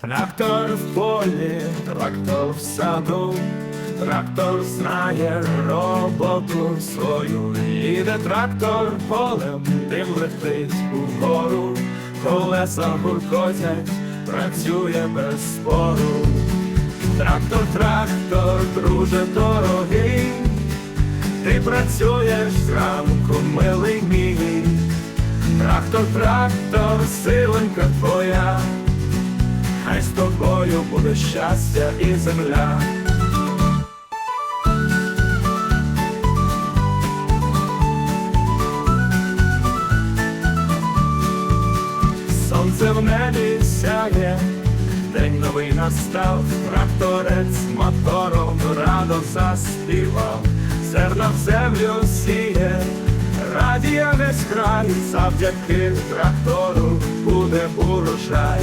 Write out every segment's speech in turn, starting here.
Трактор в полі, трактор в саду, трактор знає роботу свою. Їде трактор полем, дим летить угору, колеса гуркотять, працює без спору. Трактор, трактор, друже дорогий, ти працюєш зранку, милий мій. Трактор, трактор, силенька твоя. Хай з тобою буде щастя і земля. Сонце в небі сяє, день новий настав, тракторець мотором радо заспівав, зерна в землю сіє, радіє весь край, завдяки трактору буде урожай.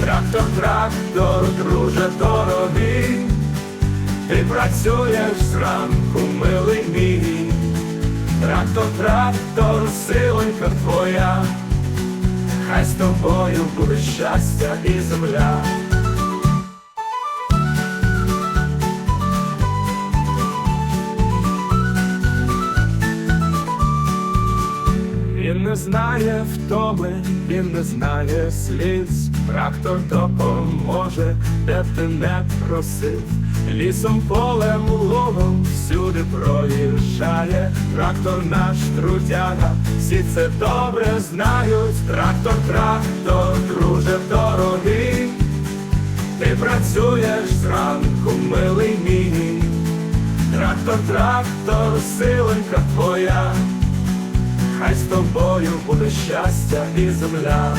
Трактор, трактор, друже дорогий, ти працюєш зранку, милий мій. Трактор, трактор, силенька твоя, хай з тобою буде щастя і земля. Він не знає втоми, він не знає сліз. Трактор допоможе, де ти не просив. Лісом, полем, лугом всюди проїжджає. Трактор наш трудяга, всі це добре знають. Трактор, трактор, друже дорогий. Ти працюєш зранку, милий мій. Трактор, трактор, силенька твоя. Хай з тобою буде щастя і земля.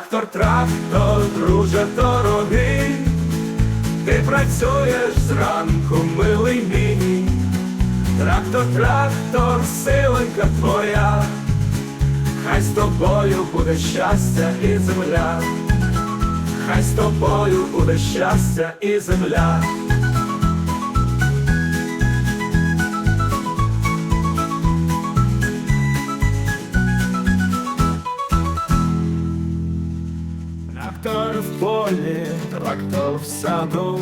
Трактор, трактор, друже дорогий, ти працюєш зранку, милий мій. Трактор, трактор, силенька твоя, хай з тобою буде щастя і земля, хай з тобою буде щастя і земля. полі, трактор в саду,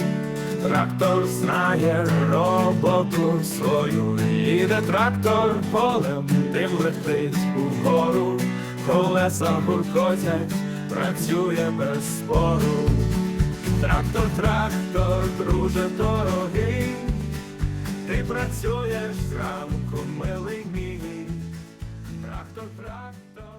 трактор знає роботу свою. Іде трактор полем, дим летить угору, колеса буркотять, працює без спору. Трактор, трактор, друже дорогий, ти працюєш зранку, милий мій. Трактор, трактор.